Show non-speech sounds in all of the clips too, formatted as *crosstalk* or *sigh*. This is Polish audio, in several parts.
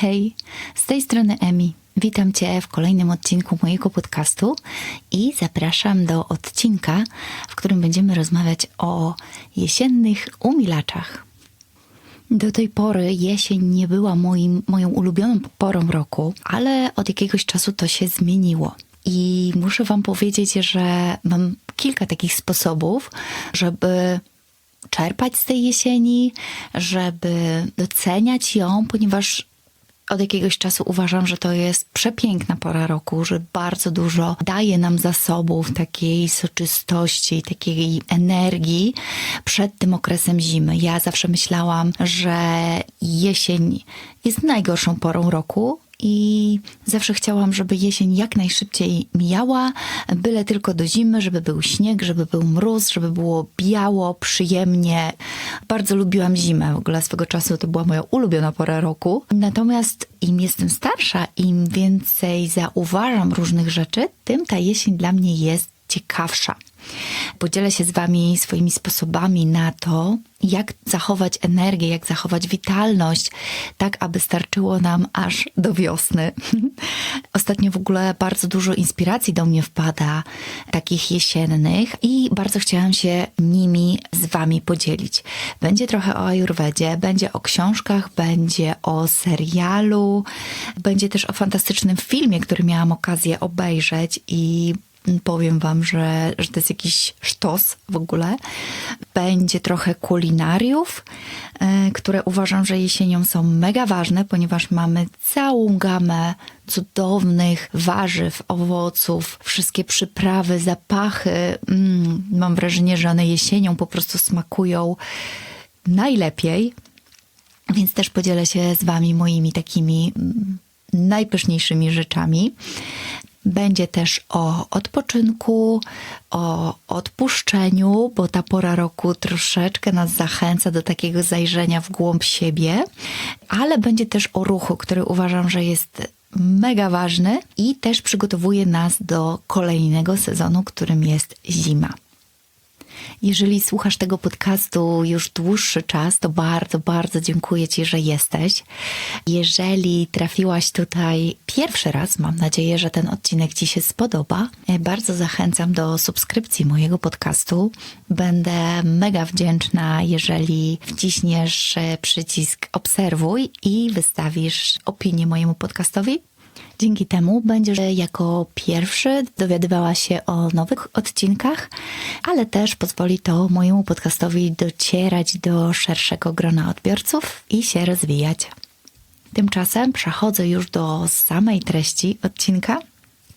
Hej, z tej strony Emi. Witam Cię w kolejnym odcinku mojego podcastu i zapraszam do odcinka, w którym będziemy rozmawiać o jesiennych umilaczach. Do tej pory jesień nie była moim, moją ulubioną porą roku, ale od jakiegoś czasu to się zmieniło. I muszę Wam powiedzieć, że mam kilka takich sposobów, żeby czerpać z tej jesieni, żeby doceniać ją, ponieważ od jakiegoś czasu uważam, że to jest przepiękna pora roku, że bardzo dużo daje nam zasobów takiej soczystości, takiej energii przed tym okresem zimy. Ja zawsze myślałam, że jesień jest najgorszą porą roku, i zawsze chciałam, żeby jesień jak najszybciej mijała, byle tylko do zimy, żeby był śnieg, żeby był mróz, żeby było biało, przyjemnie. Bardzo lubiłam zimę, w ogóle swego czasu to była moja ulubiona pora roku. Natomiast im jestem starsza, im więcej zauważam różnych rzeczy, tym ta jesień dla mnie jest ciekawsza. Podzielę się z Wami swoimi sposobami na to, jak zachować energię, jak zachować witalność, tak aby starczyło nam aż do wiosny. *laughs* Ostatnio w ogóle bardzo dużo inspiracji do mnie wpada, takich jesiennych, i bardzo chciałam się nimi z Wami podzielić. Będzie trochę o Ayurvedzie, będzie o książkach, będzie o serialu, będzie też o fantastycznym filmie, który miałam okazję obejrzeć i powiem Wam, że, że to jest jakiś sztos w ogóle. Będzie trochę kulinariów, e, które uważam, że jesienią są mega ważne, ponieważ mamy całą gamę cudownych warzyw, owoców, wszystkie przyprawy, zapachy. Mm, mam wrażenie, że one jesienią po prostu smakują najlepiej. Więc też podzielę się z Wami moimi takimi mm, najpyszniejszymi rzeczami. Będzie też o odpoczynku, o odpuszczeniu, bo ta pora roku troszeczkę nas zachęca do takiego zajrzenia w głąb siebie, ale będzie też o ruchu, który uważam, że jest mega ważny i też przygotowuje nas do kolejnego sezonu, którym jest zima. Jeżeli słuchasz tego podcastu już dłuższy czas, to bardzo, bardzo dziękuję Ci, że jesteś. Jeżeli trafiłaś tutaj pierwszy raz, mam nadzieję, że ten odcinek Ci się spodoba. Bardzo zachęcam do subskrypcji mojego podcastu. Będę mega wdzięczna, jeżeli wciśniesz przycisk obserwuj i wystawisz opinię mojemu podcastowi. Dzięki temu będziesz jako pierwszy dowiadywała się o nowych odcinkach, ale też pozwoli to mojemu podcastowi docierać do szerszego grona odbiorców i się rozwijać. Tymczasem przechodzę już do samej treści odcinka.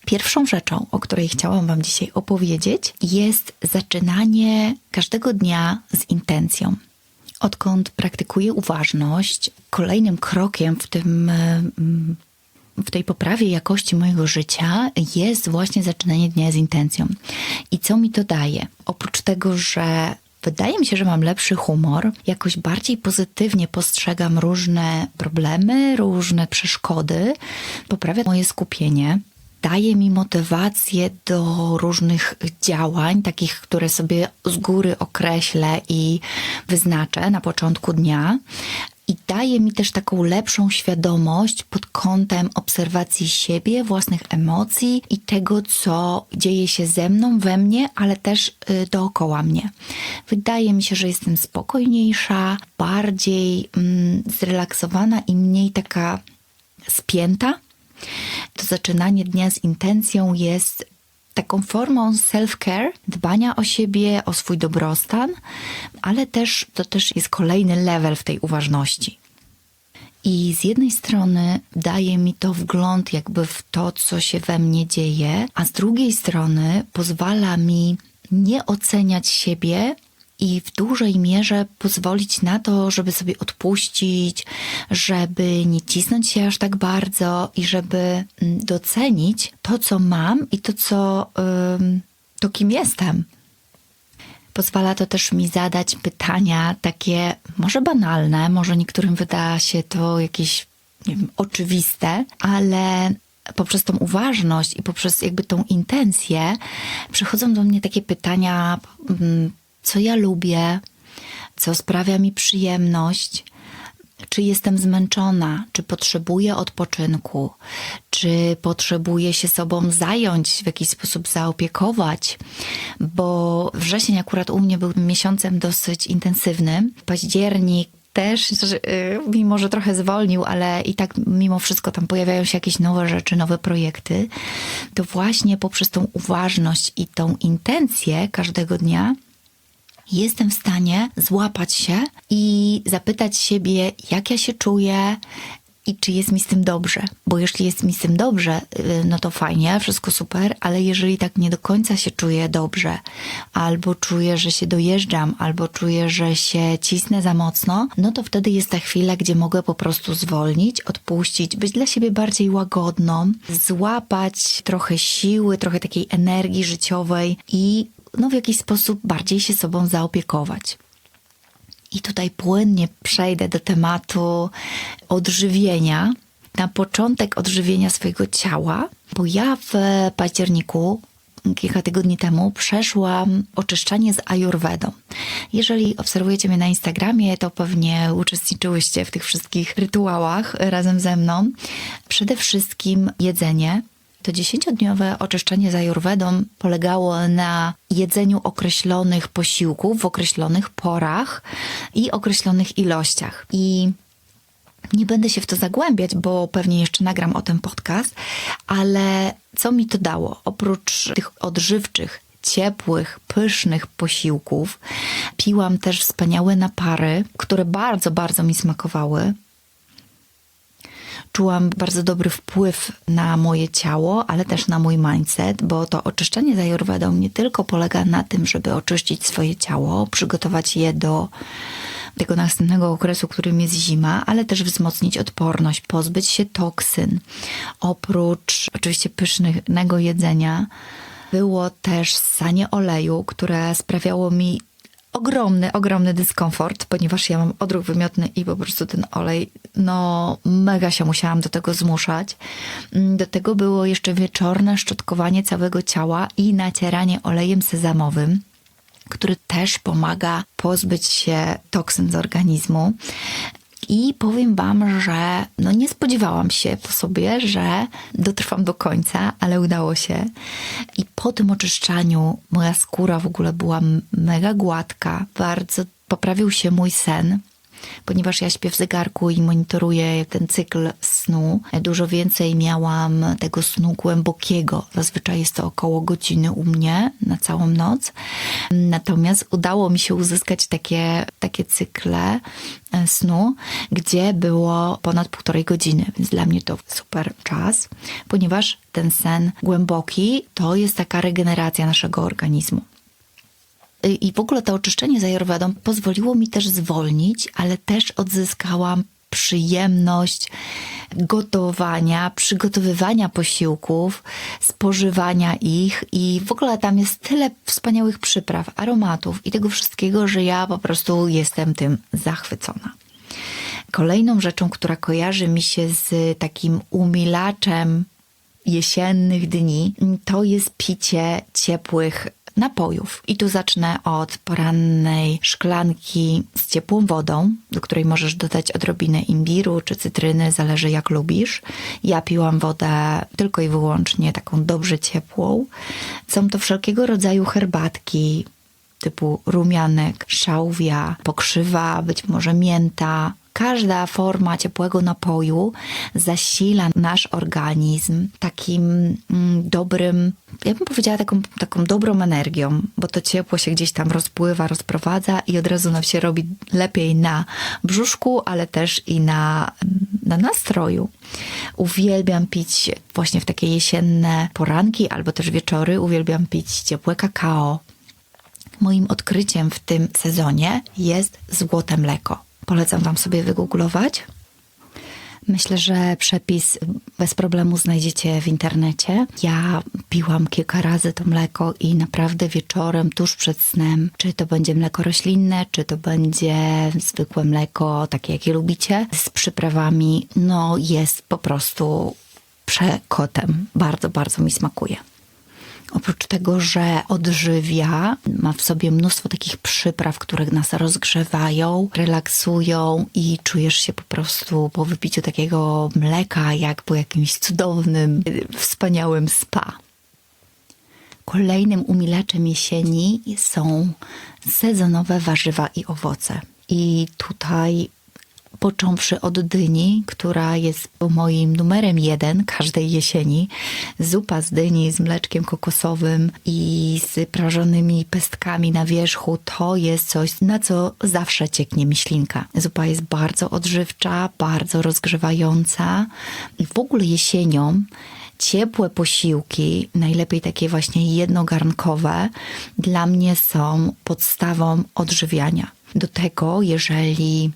Pierwszą rzeczą, o której chciałam Wam dzisiaj opowiedzieć, jest zaczynanie każdego dnia z intencją. Odkąd praktykuję uważność, kolejnym krokiem w tym w tej poprawie jakości mojego życia jest właśnie zaczynanie dnia z intencją. I co mi to daje? Oprócz tego, że Wydaje mi się, że mam lepszy humor, jakoś bardziej pozytywnie postrzegam różne problemy, różne przeszkody, poprawia moje skupienie, daje mi motywację do różnych działań, takich, które sobie z góry określę i wyznaczę na początku dnia, i daje mi też taką lepszą świadomość pod kątem obserwacji siebie, własnych emocji i tego, co dzieje się ze mną, we mnie, ale też y, dookoła mnie. Wydaje mi się, że jestem spokojniejsza, bardziej mm, zrelaksowana i mniej taka spięta. To zaczynanie dnia z intencją jest taką formą self-care, dbania o siebie, o swój dobrostan, ale też to też jest kolejny level w tej uważności. I z jednej strony daje mi to wgląd jakby w to, co się we mnie dzieje, a z drugiej strony pozwala mi nie oceniać siebie i w dużej mierze pozwolić na to, żeby sobie odpuścić, żeby nie cisnąć się aż tak bardzo i żeby mm, docenić to, co mam i to, co, to kim jestem. Pozwala to też mi zadać pytania takie, może banalne, może niektórym wyda się to jakieś nie wiem, oczywiste, ale poprzez tą uważność i poprzez jakby tą intencję przychodzą do mnie takie pytania co ja lubię, co sprawia mi przyjemność, czy jestem zmęczona, czy potrzebuję odpoczynku, czy potrzebuję się sobą zająć, w jakiś sposób zaopiekować, bo wrzesień akurat u mnie był miesiącem dosyć intensywnym. Październik też, y, mimo że trochę zwolnił, ale i tak mimo wszystko tam pojawiają się jakieś nowe rzeczy, nowe projekty, to właśnie poprzez tą uważność i tą intencję każdego dnia jestem w stanie złapać się i zapytać siebie, jak ja się czuję i czy jest mi z tym dobrze. Bo jeśli jest mi z tym dobrze, y, no to fajnie, wszystko super, ale jeżeli tak nie do końca się czuję dobrze, albo czuję, że się dojeżdżam, albo czuję, że się cisnę za mocno, no to wtedy jest ta chwila, gdzie mogę po prostu zwolnić, odpuścić, być dla siebie bardziej łagodną, złapać trochę siły, trochę takiej energii życiowej i no, w jakiś sposób bardziej się sobą zaopiekować. I tutaj płynnie przejdę do tematu odżywienia. Na początek odżywienia swojego ciała, bo ja w październiku kilka tygodni temu przeszłam oczyszczanie z ayurvedą. Jeżeli obserwujecie mnie na Instagramie, to pewnie uczestniczyłyście w tych wszystkich rytuałach razem ze mną. Przede wszystkim jedzenie, to dziesięciodniowe oczyszczenie z ajurwedą polegało na jedzeniu określonych posiłków w określonych porach i określonych ilościach. I nie będę się w to zagłębiać, bo pewnie jeszcze nagram o tym podcast, ale co mi to dało? Oprócz tych odżywczych, ciepłych, pysznych posiłków, piłam też wspaniałe napary, które bardzo, bardzo mi smakowały czułam bardzo dobry wpływ na moje ciało, ale też na mój mindset, bo to oczyszczenie z Ayurvedą nie tylko polega na tym, żeby oczyścić swoje ciało, przygotować je do tego następnego okresu, którym jest zima, ale też wzmocnić odporność, pozbyć się toksyn. Oprócz oczywiście pysznego jedzenia, było też sanie oleju, które sprawiało mi ogromny, ogromny dyskomfort, ponieważ ja mam odruch wymiotny i po prostu ten olej, no mega się musiałam do tego zmuszać. Mm, do tego było jeszcze wieczorne szczotkowanie całego ciała i nacieranie olejem sezamowym który też pomaga pozbyć się toksyn z organizmu. I powiem Wam, że no nie spodziewałam się po sobie, że dotrwam do końca, ale udało się. I po tym oczyszczaniu moja skóra w ogóle była mega gładka, bardzo poprawił się mój sen ponieważ ja śpię w zegarku i monitoruję ten cykl snu. Dużo więcej miałam tego snu głębokiego. Zazwyczaj jest to około godziny u mnie na całą noc. Natomiast udało mi się uzyskać takie, takie cykle e, snu, gdzie było ponad półtorej godziny, więc dla mnie to super czas, ponieważ ten sen głęboki to jest taka regeneracja naszego organizmu. I w ogóle to oczyszczenie z Ayurvedą pozwoliło mi też zwolnić, ale też odzyskałam przyjemność gotowania, przygotowywania posiłków, spożywania ich i w ogóle tam jest tyle wspaniałych przypraw, aromatów i tego wszystkiego, że ja po prostu jestem tym zachwycona. Kolejną rzeczą, która kojarzy mi się z takim umilaczem jesiennych dni, to jest picie ciepłych napojów. I tu zacznę od porannej szklanki z ciepłą wodą, do której możesz dodać odrobinę imbiru czy cytryny, zależy jak lubisz. Ja piłam wodę tylko i wyłącznie taką dobrze ciepłą. Są to wszelkiego rodzaju herbatki, typu rumianek, szałwia, pokrzywa, być może mięta, każda forma ciepłego napoju zasila nasz organizm takim mm, dobrym, ja bym powiedziała taką, taką dobrą energią, bo to ciepło się gdzieś tam rozpływa, rozprowadza i od razu nam się robi lepiej na brzuszku, ale też i na, na nastroju. Uwielbiam pić właśnie w takie jesienne poranki albo też wieczory, uwielbiam pić ciepłe kakao. Moim odkryciem w tym sezonie jest złote mleko Polecam Wam sobie wygooglować. Myślę, że przepis bez problemu znajdziecie w internecie. Ja piłam kilka razy to mleko i naprawdę wieczorem, tuż przed snem, czy to będzie mleko roślinne, czy to będzie zwykłe mleko, takie jakie lubicie, z przyprawami, no jest po prostu przekotem. Bardzo, bardzo mi smakuje. Oprócz tego, że odżywia, ma w sobie mnóstwo takich przypraw, które nas rozgrzewają, relaksują i czujesz się po prostu po wypiciu takiego mleka, jak po jakimś cudownym, wspaniałym spa. Kolejnym umilaczem jesieni są sezonowe warzywa i owoce. I tutaj począwszy od dyni, która jest moim numerem jeden każdej jesieni. Zupa z dyni z mleczkiem kokosowym i z prażonymi pestkami na wierzchu to jest coś, na co zawsze cieknie myślinka. Zupa jest bardzo odżywcza, bardzo rozgrzewająca i w ogóle jesienią ciepłe posiłki, najlepiej takie właśnie jednogarnkowe, dla mnie są podstawą odżywiania. Do tego, jeżeli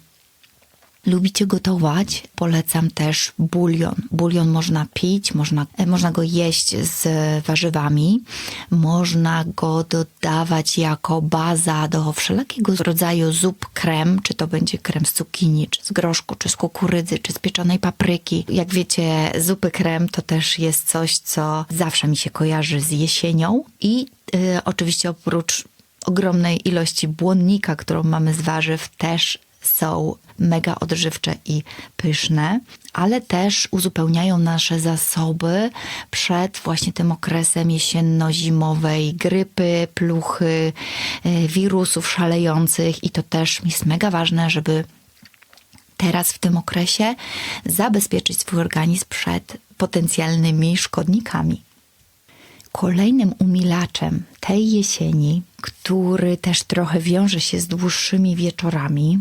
lubicie gotować, polecam też bulion. Bulion można pić, można, e, można go jeść z warzywami, można go dodawać jako baza do wszelkiego rodzaju zup, krem, czy to będzie krem z cukinii, czy z groszku, czy z kukurydzy, czy z pieczonej papryki. Jak wiecie, zupy krem to też jest coś, co zawsze mi się kojarzy z jesienią i y, oczywiście oprócz ogromnej ilości błonnika, którą mamy z warzyw, też są mega odżywcze i pyszne, ale też uzupełniają nasze zasoby przed właśnie tym okresem jesienno-zimowej grypy, pluchy, e, wirusów szalejących i to też jest mega ważne, żeby teraz w tym okresie zabezpieczyć swój organizm przed potencjalnymi szkodnikami. Kolejnym umilaczem tej jesieni, który też trochę wiąże się z dłuższymi wieczorami,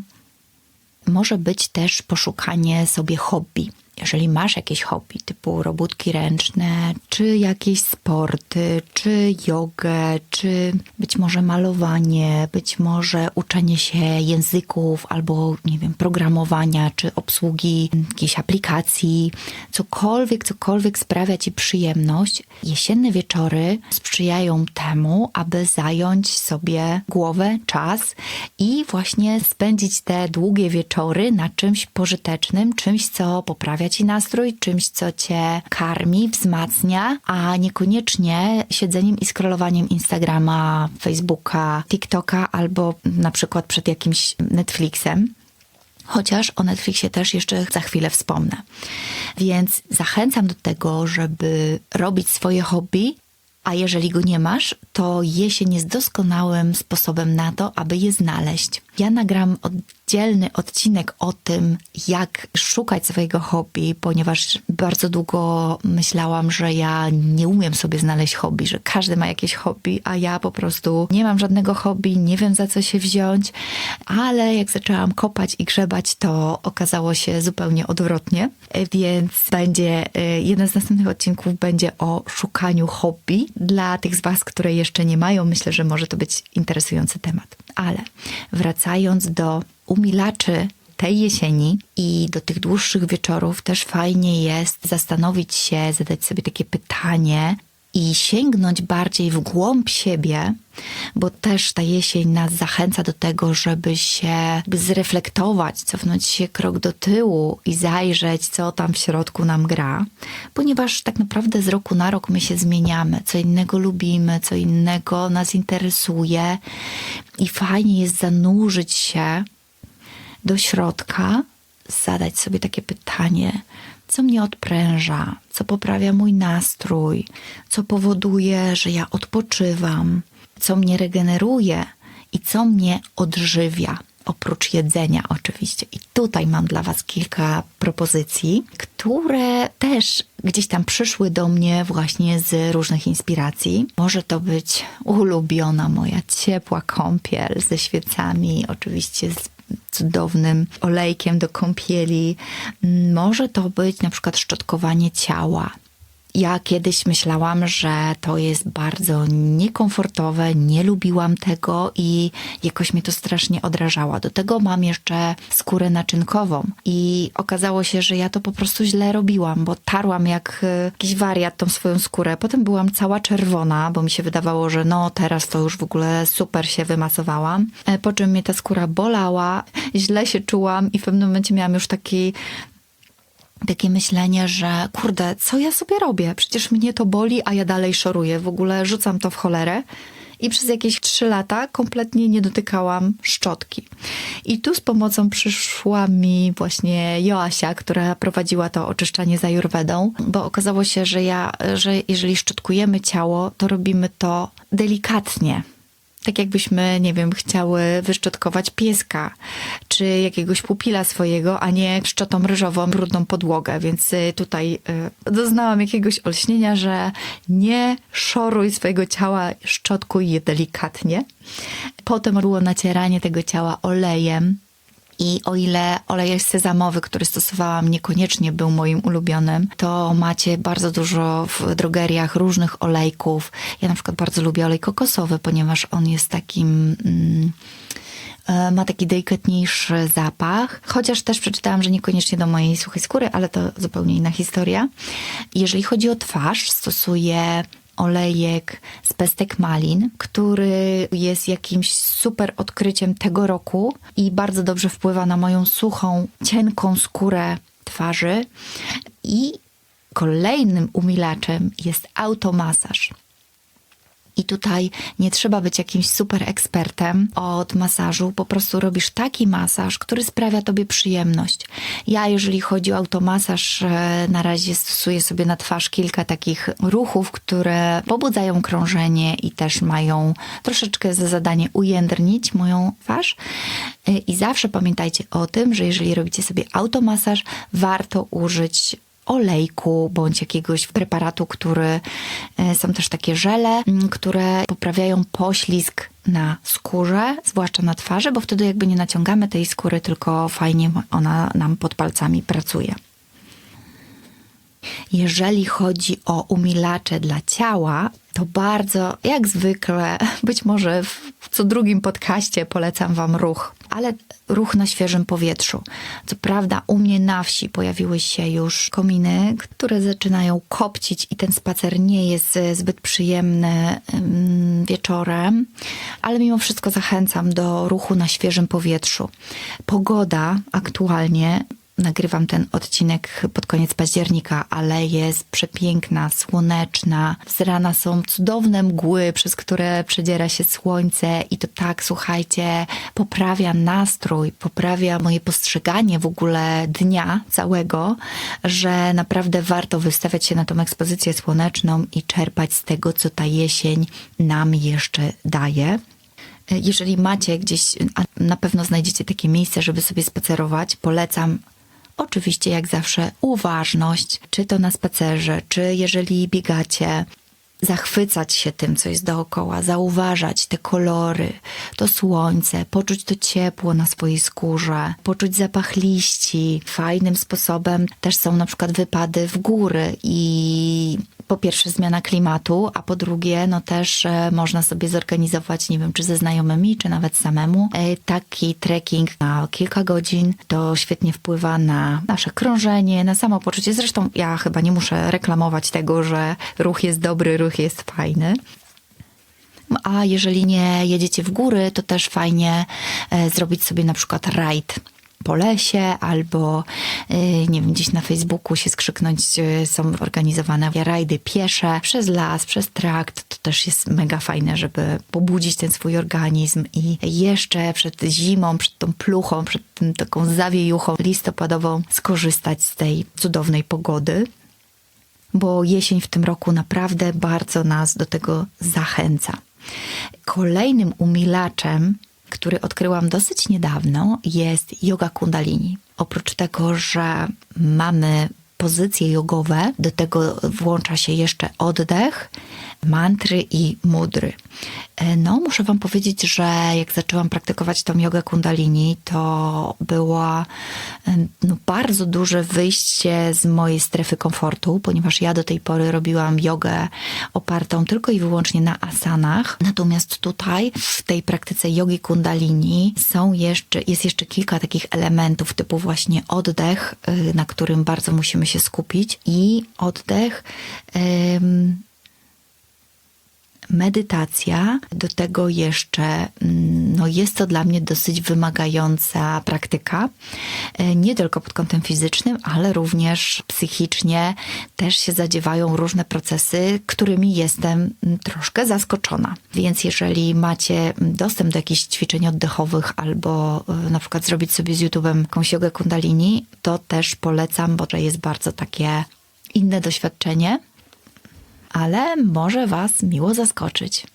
może być też poszukanie sobie hobby. Jeżeli masz jakieś hobby typu robótki ręczne, czy jakieś sporty, czy jogę, czy być może malowanie, być może uczenie się języków albo, nie wiem, programowania, czy obsługi jakiejś aplikacji, cokolwiek, cokolwiek sprawia ci przyjemność, jesienne wieczory sprzyjają temu, aby zająć sobie głowę, czas i właśnie spędzić te długie wieczory na czymś pożytecznym, czymś, co poprawia ci nastrój, czymś, co cię karmi, wzmacnia, a niekoniecznie siedzeniem i scrollowaniem Instagrama, Facebooka, TikToka albo na przykład przed jakimś Netflixem. Chociaż o Netflixie też jeszcze za chwilę wspomnę. Więc zachęcam do tego, żeby robić swoje hobby, a jeżeli go nie masz, to jesień jest doskonałym sposobem na to, aby je znaleźć. Ja nagram oddzielny odcinek o tym, jak szukać swojego hobby, ponieważ bardzo długo myślałam, że ja nie umiem sobie znaleźć hobby, że każdy ma jakieś hobby, a ja po prostu nie mam żadnego hobby, nie wiem za co się wziąć, ale jak zaczęłam kopać i grzebać, to okazało się zupełnie odwrotnie, więc będzie y, jeden z następnych odcinków będzie o szukaniu hobby dla tych z Was, które jeszcze nie mają. Myślę, że może to być interesujący temat. Ale wracając do umilaczy tej jesieni i do tych dłuższych wieczorów też fajnie jest zastanowić się, zadać sobie takie pytanie, i sięgnąć bardziej w głąb siebie, bo też ta jesień nas zachęca do tego, żeby się zreflektować, cofnąć się krok do tyłu i zajrzeć, co tam w środku nam gra, ponieważ tak naprawdę z roku na rok my się zmieniamy, co innego lubimy, co innego nas interesuje i fajnie jest zanurzyć się do środka, zadać sobie takie pytanie, co mnie odpręża, co poprawia mój nastrój, co powoduje, że ja odpoczywam, co mnie regeneruje i co mnie odżywia. Oprócz jedzenia, oczywiście. I tutaj mam dla Was kilka propozycji, które też gdzieś tam przyszły do mnie właśnie z różnych inspiracji. Może to być ulubiona moja ciepła kąpiel ze świecami, oczywiście z cudownym olejkiem do kąpieli. Może to być na przykład szczotkowanie ciała. Ja kiedyś myślałam, że to jest bardzo niekomfortowe, nie lubiłam tego i jakoś mnie to strasznie odrażało. Do tego mam jeszcze skórę naczynkową i okazało się, że ja to po prostu źle robiłam, bo tarłam jak e, jakiś wariat tą swoją skórę. Potem byłam cała czerwona, bo mi się wydawało, że no teraz to już w ogóle super się wymasowałam. E, po czym mnie ta skóra bolała, źle się czułam i w pewnym momencie miałam już taki takie myślenie, że kurde, co ja sobie robię? Przecież mnie to boli, a ja dalej szoruję. W ogóle rzucam to w cholerę. I przez jakieś trzy lata kompletnie nie dotykałam szczotki. I tu z pomocą przyszła mi właśnie Joasia, która prowadziła to oczyszczanie za Jurwedą, bo okazało się, że ja, że jeżeli szczotkujemy ciało, to robimy to delikatnie tak jakbyśmy, nie wiem, chciały wyszczotkować pieska, czy jakiegoś pupila swojego, a nie szczotą ryżową, brudną podłogę. Więc y, tutaj y, doznałam jakiegoś olśnienia, że nie szoruj swojego ciała, szczotkuj je delikatnie. Potem było nacieranie tego ciała olejem, i o ile olej sezamowy, który stosowałam, niekoniecznie był moim ulubionym, to macie bardzo dużo w drogeriach różnych olejków. Ja na przykład bardzo lubię olej kokosowy, ponieważ on jest takim. Mm, ma taki delikatniejszy zapach, chociaż też przeczytałam, że niekoniecznie do mojej suchej skóry, ale to zupełnie inna historia. Jeżeli chodzi o twarz, stosuję olejek z pestek malin, który jest jakimś super odkryciem tego roku i bardzo dobrze wpływa na moją suchą, cienką skórę twarzy. I kolejnym umilaczem jest automasaż. I tutaj nie trzeba być jakimś super ekspertem od masażu, po prostu robisz taki masaż, który sprawia tobie przyjemność. Ja, jeżeli chodzi o automasaż, e, na razie stosuję sobie na twarz kilka takich ruchów, które pobudzają krążenie i też mają troszeczkę za zadanie ujędrnić moją twarz. E, I zawsze pamiętajcie o tym, że jeżeli robicie sobie automasaż, warto użyć olejku bądź jakiegoś preparatu, który e, są też takie żele, które poprawiają poślizg na skórze, zwłaszcza na twarzy, bo wtedy jakby nie naciągamy tej skóry, tylko fajnie ona nam pod palcami pracuje. Jeżeli chodzi o umilacze dla ciała, to bardzo, jak zwykle, *laughs* być może w co drugim podcaście polecam Wam ruch, ale ruch na świeżym powietrzu. Co prawda, u mnie na wsi pojawiły się już kominy, które zaczynają kopcić, i ten spacer nie jest zbyt przyjemny wieczorem, ale mimo wszystko zachęcam do ruchu na świeżym powietrzu. Pogoda aktualnie Nagrywam ten odcinek pod koniec października, ale jest przepiękna, słoneczna. Z rana są cudowne mgły, przez które przedziera się słońce i to tak, słuchajcie, poprawia nastrój, poprawia moje postrzeganie w ogóle dnia całego, że naprawdę warto wystawiać się na tą ekspozycję słoneczną i czerpać z tego, co ta jesień nam jeszcze daje. Jeżeli macie gdzieś, na pewno znajdziecie takie miejsce, żeby sobie spacerować, polecam Oczywiście, jak zawsze, uważność, czy to na spacerze, czy jeżeli biegacie, zachwycać się tym, co jest dookoła, zauważać te kolory, to słońce, poczuć to ciepło na swojej skórze, poczuć zapach liści. Fajnym sposobem też są na przykład wypady w góry i po pierwsze zmiana klimatu, a po drugie, no też e, można sobie zorganizować, nie wiem, czy ze znajomymi, czy nawet samemu, e, taki trekking na kilka godzin. To świetnie wpływa na nasze krążenie, na samopoczucie. Zresztą ja chyba nie muszę reklamować tego, że ruch jest dobry, ruch jest fajny. A jeżeli nie jedziecie w góry, to też fajnie e, zrobić sobie na przykład rajd po lesie, albo y, nie wiem, gdzieś na Facebooku się skrzyknąć, y, są organizowane rajdy piesze przez las, przez trakt. To też jest mega fajne, żeby pobudzić ten swój organizm i jeszcze przed zimą, przed tą pluchą, przed tym, taką zawiejuchą listopadową skorzystać z tej cudownej pogody bo jesień w tym roku naprawdę bardzo nas do tego zachęca. Kolejnym umilaczem który odkryłam dosyć niedawno, jest yoga kundalini. Oprócz tego, że mamy pozycje jogowe, do tego włącza się jeszcze oddech, mantry i mudry. E, no, muszę Wam powiedzieć, że jak zaczęłam praktykować tą jogę kundalini, to było no, bardzo duże wyjście z mojej strefy komfortu, ponieważ ja do tej pory robiłam jogę opartą tylko i wyłącznie na asanach. Natomiast tutaj, w tej praktyce jogi kundalini, są jeszcze, jest jeszcze kilka takich elementów, typu właśnie oddech, y, na którym bardzo musimy się skupić, i oddech medytacja. Do tego jeszcze mm, no jest to dla mnie dosyć wymagająca praktyka. E, Nie tylko pod kątem fizycznym, ale również psychicznie też się zadziewają różne procesy, którymi jestem mm, troszkę zaskoczona. Więc jeżeli macie mm, dostęp do jakichś ćwiczeń oddechowych albo e, na przykład zrobić sobie z YouTube'em jakąś jogę kundalini, to też polecam, bo to jest bardzo takie inne doświadczenie ale może Was miło zaskoczyć.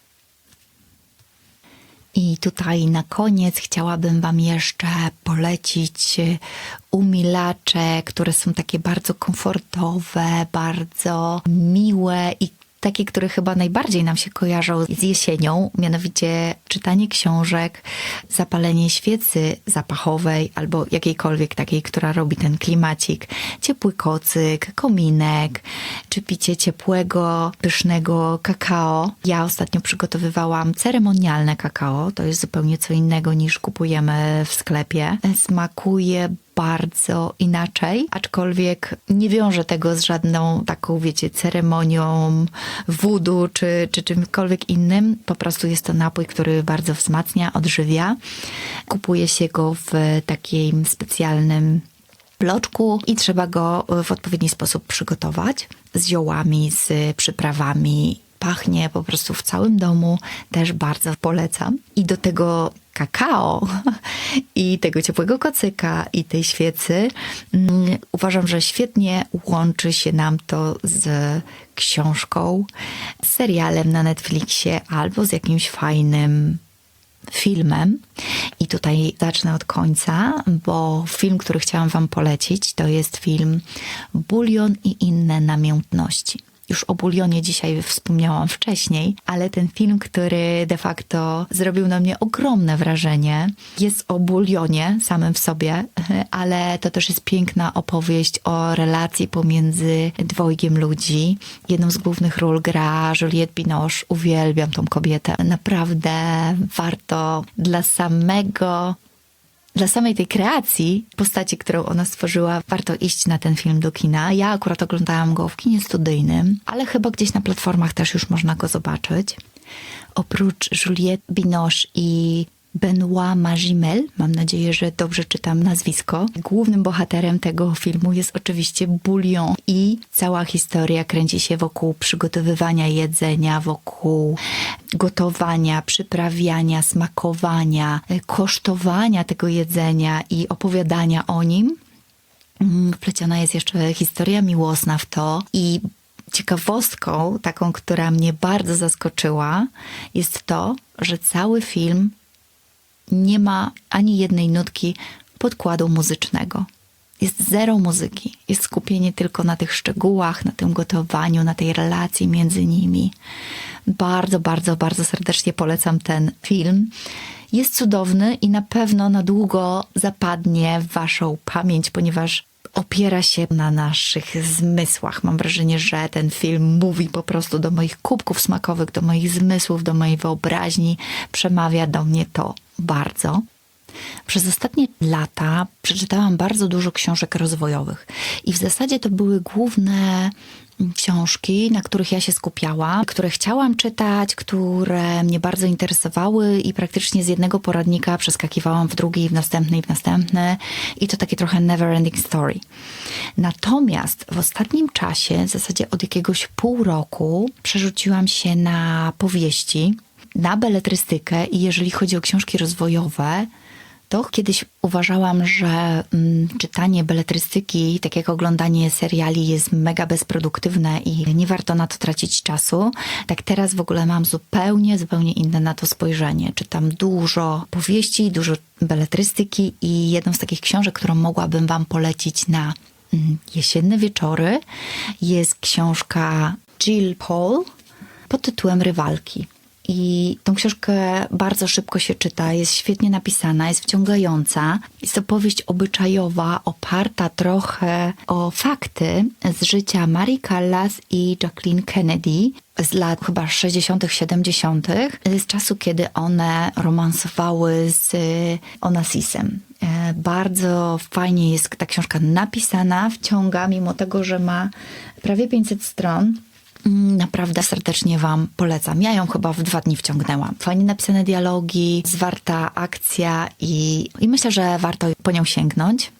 I tutaj na koniec chciałabym Wam jeszcze polecić umilacze, które są takie bardzo komfortowe, bardzo miłe i takie, które chyba najbardziej nam się kojarzą z jesienią, mianowicie czytanie książek, zapalenie świecy zapachowej albo jakiejkolwiek takiej, która robi ten klimacik, ciepły kocyk, kominek, czy picie ciepłego, pysznego kakao. Ja ostatnio przygotowywałam ceremonialne kakao, to jest zupełnie co innego niż kupujemy w sklepie. Smakuje bardzo inaczej, aczkolwiek nie wiążę tego z żadną taką, wiecie, ceremonią wudu czy, czy czymkolwiek innym. Po prostu jest to napój, który bardzo wzmacnia, odżywia. Kupuje się go w takim specjalnym bloczku i trzeba go w odpowiedni sposób przygotować z ziołami, z przyprawami. Pachnie po prostu w całym domu, też bardzo polecam. I do tego kakao *laughs* i tego ciepłego kocyka i tej świecy, mm, uważam, że świetnie łączy się nam to z książką, serialem na Netflixie albo z jakimś fajnym filmem. I tutaj zacznę od końca, bo film, który chciałam Wam polecić, to jest film Bulion i inne namiętności. Już o bulionie dzisiaj wspomniałam wcześniej, ale ten film, który de facto zrobił na mnie ogromne wrażenie, jest o bulionie samym w sobie, *laughs* ale to też jest piękna opowieść o relacji pomiędzy dwojgiem ludzi. Jedną z głównych ról gra Juliette Binoche. Uwielbiam tą kobietę. Naprawdę warto dla samego dla samej tej kreacji postaci, którą ona stworzyła, warto iść na ten film do kina. Ja akurat oglądałam go w kinie studyjnym, ale chyba gdzieś na platformach też już można go zobaczyć. Oprócz Juliette Binoche i Benoit Magimel, mam nadzieję, że dobrze czytam nazwisko. Głównym bohaterem tego filmu jest oczywiście Bouillon i cała historia kręci się wokół przygotowywania jedzenia, wokół gotowania, przyprawiania, smakowania, kosztowania tego jedzenia i opowiadania o nim. Mm, Wpleciona jest jeszcze historia miłosna w to i ciekawostką, taką, która mnie bardzo zaskoczyła, jest to, że cały film nie ma ani jednej nutki podkładu muzycznego. Jest zero muzyki. Jest skupienie tylko na tych szczegółach, na tym gotowaniu, na tej relacji między nimi. Bardzo, bardzo, bardzo serdecznie polecam ten film. Jest cudowny i na pewno na długo zapadnie w Waszą pamięć, ponieważ opiera się na naszych zmysłach. Mam wrażenie, że ten film mówi po prostu do moich kubków smakowych, do moich zmysłów, do mojej wyobraźni. Przemawia do mnie to bardzo. Przez ostatnie lata przeczytałam bardzo dużo książek rozwojowych i w zasadzie to były główne książki, na których ja się skupiałam, które chciałam czytać, które mnie bardzo interesowały i praktycznie z jednego poradnika przeskakiwałam w drugi, w następny i w następny i to takie trochę never ending story. Natomiast w ostatnim czasie, w zasadzie od jakiegoś pół roku, przerzuciłam się na powieści, na beletrystykę i jeżeli chodzi o książki rozwojowe, to kiedyś uważałam, że mm, czytanie beletrystyki, tak jak oglądanie seriali, jest mega bezproduktywne i nie warto na to tracić czasu. Tak teraz w ogóle mam zupełnie, zupełnie inne na to spojrzenie. Czytam dużo powieści, dużo beletrystyki i jedną z takich książek, którą mogłabym Wam polecić na mm, jesienne wieczory, jest książka Jill Paul pod tytułem Rywalki. I tą książkę bardzo szybko się czyta, jest świetnie napisana, jest wciągająca. Jest to powieść obyczajowa, oparta trochę o fakty z życia Marii Callas i Jacqueline Kennedy z lat chyba 60., 70., z czasu, kiedy one romansowały z Onassisem. E, Bardzo fajnie jest ta książka napisana, wciąga, mimo tego, że ma prawie 500 stron Naprawdę serdecznie Wam polecam. Ja ją chyba w dwa dni wciągnęłam. Fajnie napisane dialogi, zwarta akcja i, i myślę, że warto po nią sięgnąć.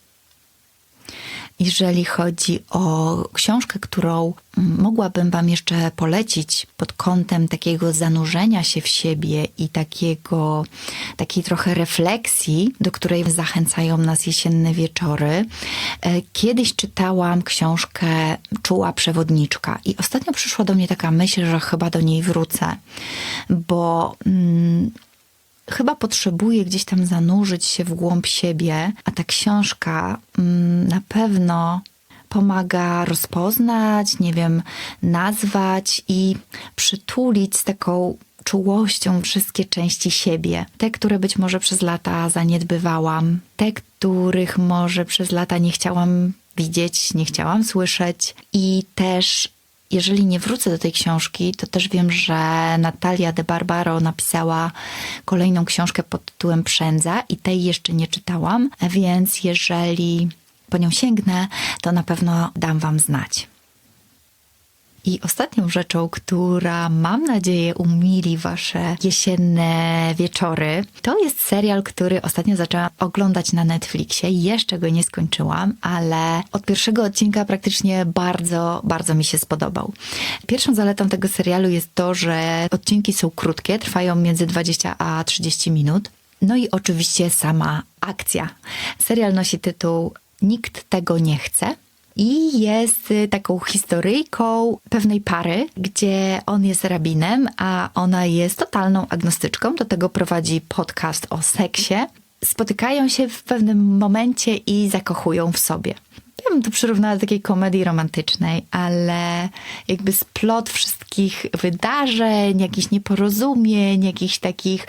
Jeżeli chodzi o książkę, którą mm, mogłabym Wam jeszcze polecić pod kątem takiego zanurzenia się w siebie i takiego, takiej trochę refleksji, do której zachęcają nas jesienne wieczory, e, kiedyś czytałam książkę Czuła Przewodniczka i ostatnio przyszła do mnie taka myśl, że chyba do niej wrócę, bo. Mm, chyba potrzebuję gdzieś tam zanurzyć się w głąb siebie, a ta książka mm, na pewno pomaga rozpoznać, nie wiem, nazwać i przytulić z taką czułością wszystkie części siebie. Te, które być może przez lata zaniedbywałam, te, których może przez lata nie chciałam widzieć, nie chciałam słyszeć i też jeżeli nie wrócę do tej książki, to też wiem, że Natalia de Barbaro napisała kolejną książkę pod tytułem Przędza i tej jeszcze nie czytałam, więc jeżeli po nią sięgnę, to na pewno dam Wam znać. I ostatnią rzeczą, która mam nadzieję umili Wasze jesienne wieczory, to jest serial, który ostatnio zaczęłam oglądać na Netflixie. Jeszcze go nie skończyłam, ale od pierwszego odcinka praktycznie bardzo, bardzo mi się spodobał. Pierwszą zaletą tego serialu jest to, że odcinki są krótkie, trwają między 20 a 30 minut. No i oczywiście sama akcja. Serial nosi tytuł Nikt tego nie chce i jest y, taką historyjką pewnej pary, gdzie on jest rabinem, a ona jest totalną agnostyczką. Do tego prowadzi podcast o seksie. Spotykają się w pewnym momencie i zakochują w sobie. Ja bym to przyrównała do takiej komedii romantycznej, ale jakby splot wszystkich wydarzeń, jakichś nieporozumień, jakichś takich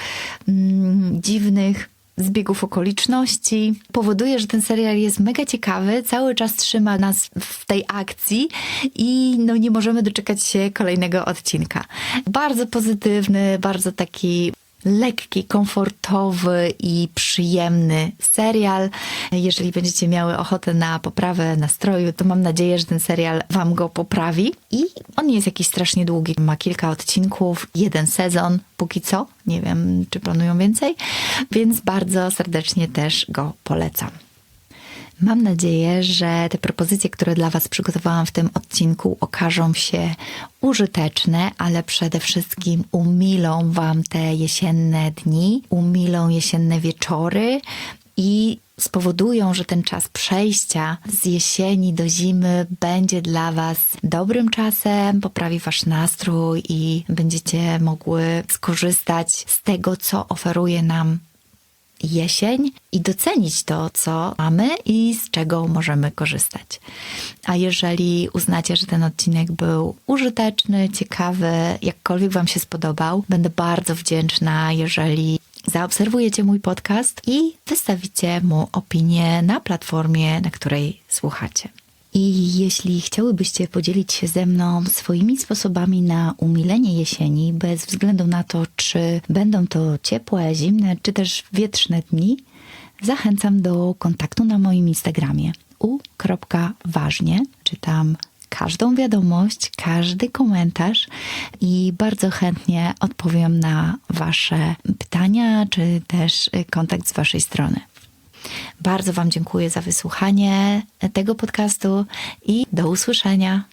mm, dziwnych zbiegów okoliczności powoduje, że ten serial jest mega ciekawy, cały czas trzyma nas w tej akcji i no nie możemy doczekać się kolejnego odcinka. Bardzo pozytywny, bardzo taki lekki, komfortowy i przyjemny serial. Jeżeli będziecie miały ochotę na poprawę nastroju, to mam nadzieję, że ten serial Wam go poprawi. I on nie jest jakiś strasznie długi, ma kilka odcinków, jeden sezon, póki co. Nie wiem, czy planują więcej, więc bardzo serdecznie też go polecam. Mam nadzieję, że te propozycje, które dla Was przygotowałam w tym odcinku, okażą się użyteczne, ale przede wszystkim umilą Wam te jesienne dni, umilą jesienne wieczory i spowodują, że ten czas przejścia z jesieni do zimy będzie dla Was dobrym czasem, poprawi Wasz nastrój i będziecie mogły skorzystać z tego, co oferuje nam jesień i docenić to, co mamy i z czego możemy korzystać. A jeżeli uznacie, że ten odcinek był użyteczny, ciekawy, jakkolwiek Wam się spodobał, będę bardzo wdzięczna, jeżeli zaobserwujecie mój podcast i wystawicie mu opinię na platformie, na której słuchacie. I jeśli chciałybyście podzielić się ze mną swoimi sposobami na umilenie jesieni, bez względu na to, czy będą to ciepłe, zimne, czy też wietrzne dni, zachęcam do kontaktu na moim Instagramie u.ważnie. Czytam każdą wiadomość, każdy komentarz i bardzo chętnie odpowiem na Wasze pytania, czy też kontakt z Waszej strony. Bardzo Wam dziękuję za wysłuchanie tego podcastu i do usłyszenia.